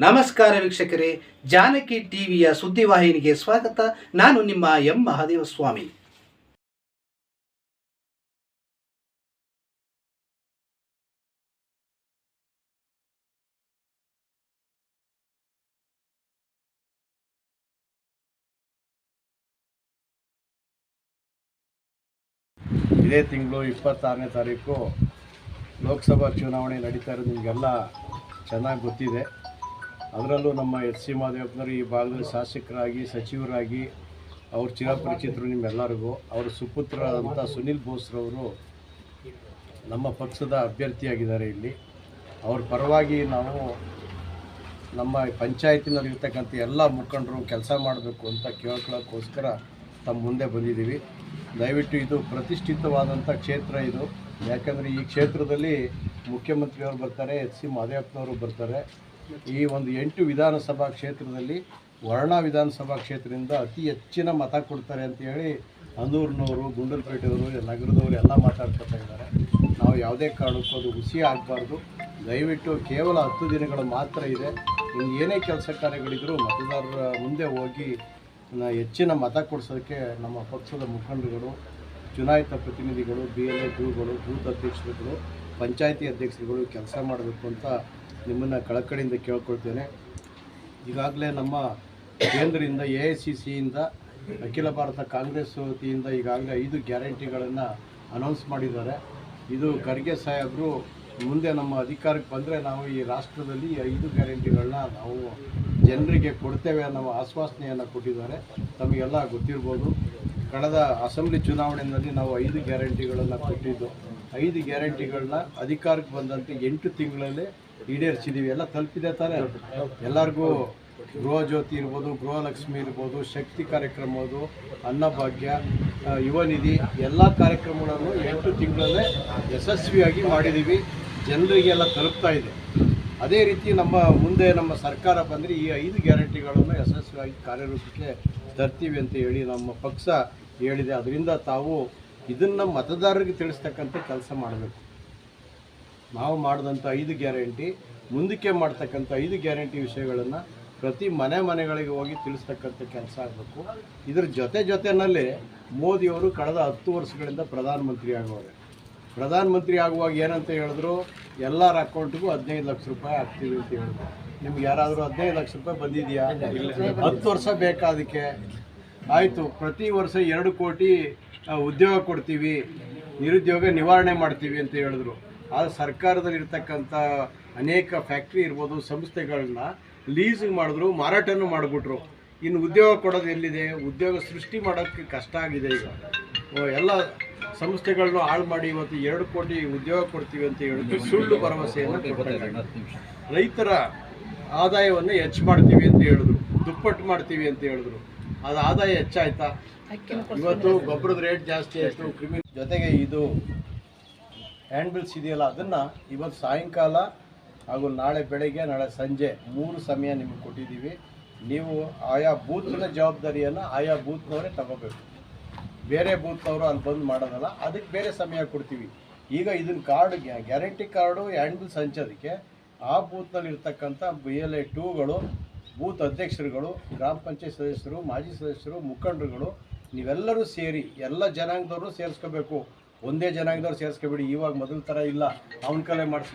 ನಮಸ್ಕಾರ ವೀಕ್ಷಕರೇ, ಜಾನಕಿ ಟಿವಿಯ ಸುದ್ದಿವಾಹಿನಿಗೆ ಸ್ವಾಗತ. ನಾನು ನಿಮ್ಮ ಎಂ. ಮಹಾದೇವ ಸ್ವಾಮಿ ಇದೇ ತಿಂಗಳು ಇಪ್ಪತ್ತಾರನೇ ತಾರೀಕು ಲೋಕಸಭಾ ಚುನಾವಣೆ ನಡೀತಾ ಇರೋದು ನಿಮಗೆಲ್ಲ ಚೆನ್ನಾಗಿ ಗೊತ್ತಿದೆ. ಅದರಲ್ಲೂ ನಮ್ಮ ಎಚ್ ಸಿ ಮಹಾದೇವಪ್ಪನವರು ಈ ಭಾಗದಲ್ಲಿ ಶಾಸಕರಾಗಿ, ಸಚಿವರಾಗಿ, ಅವ್ರ ಚಿರಪರಿಚಿತರು ನಿಮ್ಮೆಲ್ಲರಿಗೂ, ಅವರ ಸುಪುತ್ರರಾದಂಥ ಸುನಿಲ್ ಬೋಸ್ರವರು ನಮ್ಮ ಪಕ್ಷದ ಅಭ್ಯರ್ಥಿಯಾಗಿದ್ದಾರೆ ಇಲ್ಲಿ. ಅವ್ರ ಪರವಾಗಿ ನಾವು ನಮ್ಮ ಪಂಚಾಯತಿನಲ್ಲಿರ್ತಕ್ಕಂಥ ಎಲ್ಲ ಮುಖಂಡರು ಕೆಲಸ ಮಾಡಬೇಕು ಅಂತ ಕೇಳ್ಕೊಳ್ಳೋಕ್ಕೋಸ್ಕರ ತಮ್ಮ ಮುಂದೆ ಬಂದಿದ್ದೀವಿ. ದಯವಿಟ್ಟು ಇದು ಪ್ರತಿಷ್ಠಿತವಾದಂಥ ಕ್ಷೇತ್ರ ಇದು. ಯಾಕಂದರೆ ಈ ಕ್ಷೇತ್ರದಲ್ಲಿ ಮುಖ್ಯಮಂತ್ರಿಯವರು ಬರ್ತಾರೆ ಎಚ್ ಸಿ ಮಹದೇವಪ್ಪನವರು ಬರ್ತಾರೆ. ಈ ಒಂದು ಎಂಟು ವಿಧಾನಸಭಾ ಕ್ಷೇತ್ರದಲ್ಲಿ ವರ್ಣ ವಿಧಾನಸಭಾ ಕ್ಷೇತ್ರದಿಂದ ಅತಿ ಹೆಚ್ಚಿನ ಮತ ಕೊಡ್ತಾರೆ ಅಂತ ಹೇಳಿ ಅಂದೂರಿನವರು ಗುಂಡಲಪೇಟೆಯವರು, ನಗರದವರು ಎಲ್ಲ ಮಾತಾಡ್ಕೊತಾ ಇದ್ದಾರೆ. ನಾವು ಯಾವುದೇ ಕಾರಣಕ್ಕೂ ಅದು ಹುಸಿ ಆಗಬಾರ್ದು. ದಯವಿಟ್ಟು ಕೇವಲ ಹತ್ತು ದಿನಗಳು ಮಾತ್ರ ಇದೆ. ಇನ್ನು ಏನೇ ಕೆಲಸ ಕಾರ್ಯಗಳಿದ್ರೂ ಮತದಾರರ ಮುಂದೆ ಹೋಗಿ ಹೆಚ್ಚಿನ ಮತ ಕೊಡಿಸೋದಕ್ಕೆ ನಮ್ಮ ಪಕ್ಷದ ಮುಖಂಡರುಗಳು, ಚುನಾಯಿತ ಪ್ರತಿನಿಧಿಗಳು, ಬಿ ಎಲ್ ಎ ಗುರುಗಳು ಬೂತ್ ಅಧ್ಯಕ್ಷರುಗಳು, ಪಂಚಾಯಿತಿ ಅಧ್ಯಕ್ಷರುಗಳು ಕೆಲಸ ಮಾಡಬೇಕು ಅಂತ ನಿಮ್ಮನ್ನು ಕಳಕಳಿಯಿಂದ ಕೇಳ್ಕೊಳ್ತೇನೆ. ಈಗಾಗಲೇ ನಮ್ಮ ಕೇಂದ್ರದಿಂದ ಎ ಐ ಸಿ ಸಿಯಿಂದ ಅಖಿಲ ಭಾರತ ಕಾಂಗ್ರೆಸ್ ವತಿಯಿಂದ ಈಗಾಗಲೇ ಐದು ಗ್ಯಾರಂಟಿಗಳನ್ನು ಅನೌನ್ಸ್ ಮಾಡಿದ್ದಾರೆ. ಇದು ಖರ್ಗೆ ಸಾಹೇಬರು ಮುಂದೆ ನಮ್ಮ ಅಧಿಕಾರಕ್ಕೆ ಬಂದರೆ ನಾವು ಈ ರಾಷ್ಟ್ರದಲ್ಲಿ ಐದು ಗ್ಯಾರಂಟಿಗಳನ್ನ ನಾವು ಜನರಿಗೆ ಕೊಡ್ತೇವೆ ಅನ್ನೋ ಆಶ್ವಾಸನೆಯನ್ನು ಕೊಟ್ಟಿದ್ದಾರೆ. ತಮಗೆಲ್ಲ ಗೊತ್ತಿರ್ಬೋದು. ಕಳೆದ ಅಸೆಂಬ್ಲಿ ಚುನಾವಣೆಯಲ್ಲಿ ನಾವು ಐದು ಗ್ಯಾರಂಟಿಗಳನ್ನು ಕೊಟ್ಟಿದ್ದು. ಐದು ಗ್ಯಾರಂಟಿಗಳನ್ನ ಅಧಿಕಾರಕ್ಕೆ ಬಂದಂತೆ ಎಂಟು ತಿಂಗಳಲ್ಲೇ ಈಡೇರಿಸಿದ್ದೀವಿ ಎಲ್ಲ ತಲುಪಿದೆ ತಾನೇ. ಎಲ್ಲರಿಗೂ ಗೃಹ ಜ್ಯೋತಿ ಇರ್ಬೋದು ಗೃಹಲಕ್ಷ್ಮಿ ಇರ್ಬೋದು, ಶಕ್ತಿ ಕಾರ್ಯಕ್ರಮ ಇರ್ಬೋದು ಅನ್ನಭಾಗ್ಯ ಯುವನಿಧಿ ಯುವ ನಿಧಿ, ಎಲ್ಲ ಕಾರ್ಯಕ್ರಮಗಳನ್ನು ಎಂಟು ತಿಂಗಳಲ್ಲೇ ಯಶಸ್ವಿಯಾಗಿ ಮಾಡಿದ್ದೀವಿ ಜನರಿಗೆಲ್ಲ ತಲುಪ್ತಾ ಇದೆ. ಅದೇ ರೀತಿ ನಮ್ಮ ಮುಂದೆ ನಮ್ಮ ಸರ್ಕಾರ ಬಂದರೆ ಈ ಐದು ಗ್ಯಾರಂಟಿಗಳನ್ನು ಯಶಸ್ವಿಯಾಗಿ ಕಾರ್ಯರೂಪಕ್ಕೆ ತರ್ತೀವಿ ಅಂತ ಹೇಳಿ ನಮ್ಮ ಪಕ್ಷ ಹೇಳಿದೆ. ಅದರಿಂದ ತಾವು ಇದನ್ನು ಮತದಾರರಿಗೆ ತಿಳಿಸ್ತಕ್ಕಂಥ ಕೆಲಸ ಮಾಡಬೇಕು. ನಾವು ಮಾಡಿದಂಥ ಐದು ಗ್ಯಾರಂಟಿ, ಮುಂದಕ್ಕೆ ಮಾಡ್ತಕ್ಕಂಥ ಐದು ಗ್ಯಾರಂಟಿ ವಿಷಯಗಳನ್ನು ಪ್ರತಿ ಮನೆ ಮನೆಗಳಿಗೆ ಹೋಗಿ ತಿಳಿಸ್ತಕ್ಕಂಥ ಕೆಲಸ ಆಗಬೇಕು. ಇದರ ಜೊತೆ ಜೊತೆಯಲ್ಲಿ ಮೋದಿಯವರು ಕಳೆದ ಹತ್ತು ವರ್ಷಗಳಿಂದ ಪ್ರಧಾನಮಂತ್ರಿ ಆಗುವಾಗ ಪ್ರಧಾನಮಂತ್ರಿ ಆಗುವಾಗ ಏನಂತ ಹೇಳಿದ್ರು, ಎಲ್ಲರ ಅಕೌಂಟಿಗೂ ಹದಿನೈದು ಲಕ್ಷ ರೂಪಾಯಿ ಹಾಕ್ತೀವಿ ಅಂತ ಹೇಳಿದ್ರು. ನಿಮ್ಗೆ ಯಾರಾದರೂ ಹದಿನೈದು ಲಕ್ಷ ರೂಪಾಯಿ ಬಂದಿದೆಯಾ? ಹತ್ತು ವರ್ಷ ಬೇಕಾ ಅದಕ್ಕೆ? ಆಯಿತು ಪ್ರತಿ ವರ್ಷ ಎರಡು ಕೋಟಿ ಉದ್ಯೋಗ ಕೊಡ್ತೀವಿ ನಿರುದ್ಯೋಗ ನಿವಾರಣೆ ಮಾಡ್ತೀವಿ ಅಂತ ಹೇಳಿದ್ರು. ಆ ಸರ್ಕಾರದಲ್ಲಿರ್ತಕ್ಕಂಥ ಅನೇಕ ಫ್ಯಾಕ್ಟ್ರಿ ಇರ್ಬೋದು ಸಂಸ್ಥೆಗಳನ್ನ ಲೀಸಿಂಗ್ ಮಾಡಿದ್ರು ಮಾರಾಟನೂ ಮಾಡಿಬಿಟ್ರು. ಇನ್ನು ಉದ್ಯೋಗ ಕೊಡೋದು ಎಲ್ಲಿದೆ? ಉದ್ಯೋಗ ಸೃಷ್ಟಿ ಮಾಡೋಕ್ಕೆ ಕಷ್ಟ ಆಗಿದೆ ಈಗ. ಎಲ್ಲ ಸಂಸ್ಥೆಗಳನ್ನ ಹಾಳು ಮಾಡಿ ಇವತ್ತು ಎರಡು ಕೋಟಿ ಉದ್ಯೋಗ ಕೊಡ್ತೀವಿ ಅಂತ ಹೇಳಿದ್ರು. ಸುಳ್ಳು ಭರವಸೆಯನ್ನು ರೈತರ ಆದಾಯವನ್ನು ಹೆಚ್ಚು ಮಾಡ್ತೀವಿ ಅಂತ ಹೇಳಿದ್ರು. ದುಪ್ಪಟ್ಟು ಮಾಡ್ತೀವಿ ಅಂತ ಹೇಳಿದ್ರು. ಅದು ಆದಾಯ ಹೆಚ್ಚಾಯ್ತಾ? ಇವತ್ತು ಗೊಬ್ಬರದ ರೇಟ್ ಜಾಸ್ತಿ ಆಯಿತು ಕ್ರಿಮಿ ಜೊತೆಗೆ ಇದು ಹ್ಯಾಂಡ್ ಬಿಲ್ಸ್ ಇದೆಯಲ್ಲ ಅದನ್ನು ಇವತ್ತು ಸಾಯಂಕಾಲ ಹಾಗೂ ನಾಳೆ ಬೆಳಗ್ಗೆ ನಾಳೆ ಸಂಜೆ ಮೂರು ಸಮಯ ನಿಮಗೆ ಕೊಟ್ಟಿದ್ದೀವಿ. ನೀವು ಆಯಾ ಬೂತ್ನ ಜವಾಬ್ದಾರಿಯನ್ನು ಆಯಾ ಬೂತ್ನವರೇ ತಗೋಬೇಕು. ಬೇರೆ ಬೂತ್ನವರು ಅಲ್ಲಿ ಬಂದು ಮಾಡೋದಲ್ಲ ಅದಕ್ಕೆ ಬೇರೆ ಸಮಯ ಕೊಡ್ತೀವಿ. ಈಗ ಇದನ್ನ card guarantee card hand bills ಹಂಚೋದಕ್ಕೆ ಆ ಬೂತ್ನಲ್ಲಿ ಇರ್ತಕ್ಕಂಥ ಬಿ ಎಲ್ ಎ ಟೂಗಳು ಬೂತ್ ಅಧ್ಯಕ್ಷರುಗಳು, ಗ್ರಾಮ ಪಂಚಾಯತ್ ಸದಸ್ಯರು, ಮಾಜಿ ಸದಸ್ಯರು, ಮುಖಂಡರುಗಳು, ನೀವೆಲ್ಲರೂ ಸೇರಿ ಎಲ್ಲ ಜನಾಂಗದವರು ಸೇರಿಸ್ಕೋಬೇಕು. ಒಂದೇ ಜನಾಂಗದವ್ರು ಸೇರಿಸ್ಕೋಬೇಡಿ. ಇವಾಗ ಮೊದಲ ಥರ ಇಲ್ಲ. ಅವನ ಕಲೆ ಮಾಡಿಸ್